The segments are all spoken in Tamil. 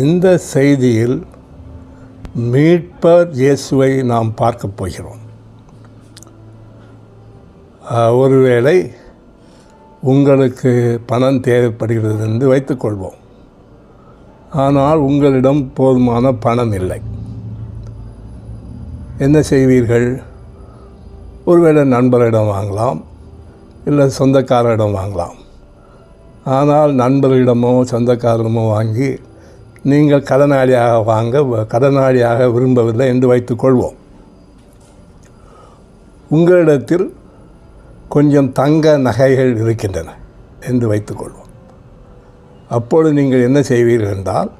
இந்த செய்தியில் மீட்பர் இயேசுவை நாம் பார்க்கப் போகிறோம். ஒருவேளை உங்களுக்கு பணம் தேவைப்படுகிறது என்று வைத்துக்கொள்வோம் ஆனால் உங்களிடம் போதுமான பணம் இல்லை. என்ன செய்வீர்கள்? ஒருவேளை நண்பரிடம் வாங்கலாம் இல்லை சொந்தக்காரரிடம் வாங்கலாம். ஆனால் நண்பர்களிடமோ சொந்தக்காரரிடமோ வாங்கி நீங்கள் கடனாளியாக வாங்க வ- கடனாளியாக விரும்பவில்லை என்று வைத்துக்கொள்வோம். உங்களிடத்தில் கொஞ்சம் தங்க நகைகள் இருக்கின்றன என்று வைத்துக்கொள்வோம். அப்பொழுது நீங்கள் என்ன செய்வீர்கள் என்றால்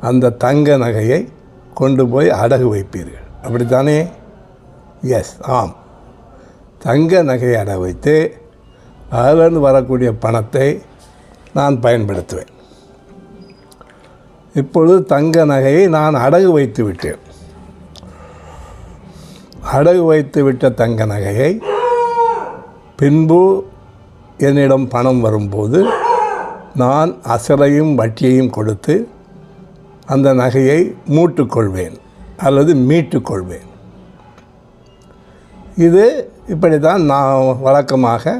அந்த தங்க நகையை கொண்டு போய் அடகு வைப்பீர்கள். அப்படித்தானே? எஸ் ஆம். தங்க நகையை அடகு வைத்து அதிலிருந்து வரக்கூடிய பணத்தை நான் பயன்படுத்துவேன். இப்பொழுது தங்க நகையை நான் அடகு வைத்து விட்டேன். அடகு வைத்து விட்ட தங்க நகையை பின்பு என்னிடம் பணம் வரும்போது நான் அசலையும் வட்டியையும் கொடுத்து அந்த நகையை மூட்டுக்கொள்வேன் அல்லது மீட்டுக்கொள்வேன். இது இப்படி தான் நான் வழக்கமாக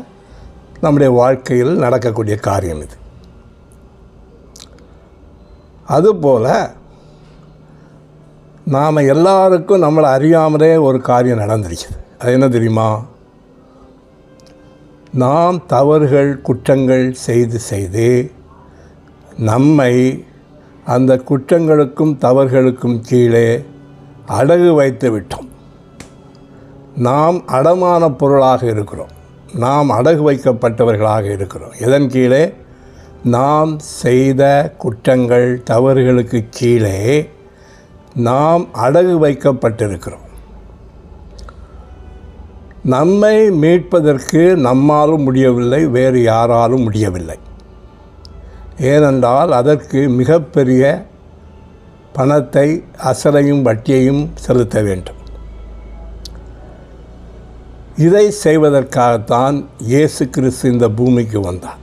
நம்முடைய வாழ்க்கையில் நடக்கக்கூடிய காரியம் இது. அதுபோல் நாம் எல்லாருக்கும் நம்மளை அறியாமலே ஒரு காரியம் நடந்துருக்குது. அது என்ன தெரியுமா? நாம் தவறுகள் குற்றங்கள் செய்து செய்து நம்மை அந்த குற்றங்களுக்கும் தவறுகளுக்கும் கீழே அடகு வைத்து விட்டோம். நாம் அடமான பொருளாக இருக்கிறோம். நாம் அடகு வைக்கப்பட்டவர்களாக இருக்கிறோம். எதன் கீழே? நாம் செய்த குற்றங்கள் தவறுகளுக்கு கீழே நாம் அடகு வைக்கப்பட்டிருக்கிறோம். நம்மை மீட்பதற்கு நம்மாலும் முடியவில்லை வேறு யாராலும் முடியவில்லை. ஏனென்றால் அதற்கு மிகப்பெரிய பணத்தை அசலையும் வட்டியையும் செலுத்த வேண்டும். இதை செய்வதற்காகத்தான் இயேசு கிறிஸ்து இந்த பூமிக்கு வந்தார்.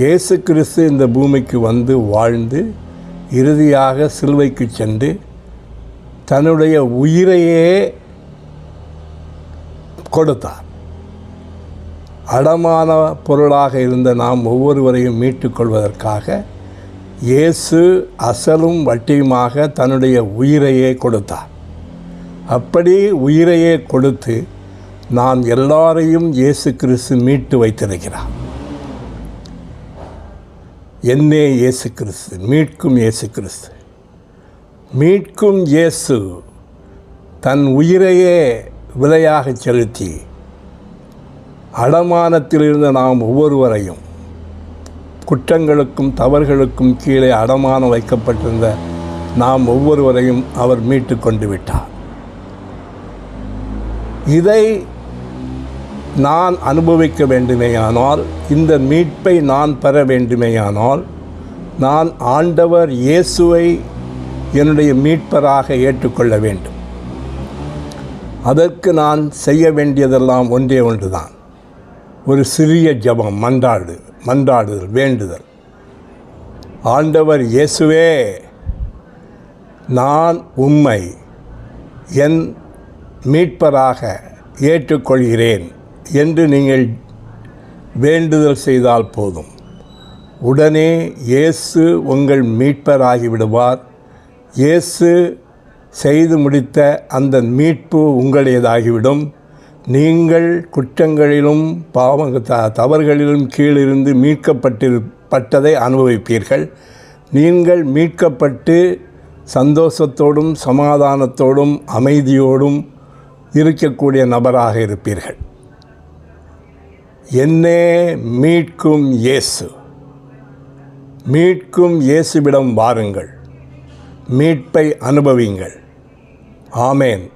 இயேசு கிறிஸ்து இந்த பூமிக்கு வந்து வாழ்ந்து இறுதியாக சிலுவைக்கு சென்று தன்னுடைய உயிரையே கொடுத்தார். அடமான பொருளாக இருந்த நாம் ஒவ்வொருவரையும் மீட்டுக்கொள்வதற்காக இயேசு அசலும் வட்டியுமாக தன்னுடைய உயிரையே கொடுத்தார். அப்படி உயிரையே கொடுத்து நாம் எல்லாரையும் இயேசு கிறிஸ்து மீட்டு வைத்திருக்கிறார். என்னே இயேசு கிறிஸ்து மீட்கும் இயேசு கிறிஸ்து. மீட்கும் இயேசு தன் உயிரையே விலையாக செலுத்தி அடமானத்திலிருந்த நாம் ஒவ்வொருவரையும் குற்றங்களுக்கும் தவறுகளுக்கும் கீழே அடமானம் வைக்கப்பட்டிருந்த நாம் ஒவ்வொருவரையும் அவர் மீட்டு கொண்டு விட்டார். இதை நான் அனுபவிக்க வேண்டுமேயானால் இந்த மீட்பை நான் பெற வேண்டுமேயானால் நான் ஆண்டவர் இயேசுவை என்னுடைய மீட்பராக ஏற்றுக்கொள்ள வேண்டும். அதற்கு நான் செய்ய வேண்டியதெல்லாம் ஒன்றே ஒன்றுதான். ஒரு சிறிய ஜபம் மன்றாடு மன்றாடுதல் வேண்டுதல். ஆண்டவர் இயேசுவே நான் உம்மை என் மீட்பராக ஏற்றுக்கொள்கிறேன். என்று நீங்கள் வேண்டுதல் செய்தால் போதும். உடனே இயேசு உங்கள் மீட்பராகிவிடுவார் இயேசு செய்து முடித்த அந்த மீட்பு உங்களுடையதாகிவிடும். நீங்கள் குற்றங்களிலும் பாவ த தவறுகளிலும் கீழிருந்து மீட்கப்பட்டிருப்பட்டதை அனுபவிப்பீர்கள். நீங்கள் மீட்கப்பட்டு சந்தோஷத்தோடும் சமாதானத்தோடும் அமைதியோடும் இருக்கக்கூடிய நபராக இருப்பீர்கள். என்னே மீட்கும் இயேசு. மீட்கும் இயேசுவிடம் வாருங்கள். மீட்பை அனுபவிங்கள். ஆமேன்.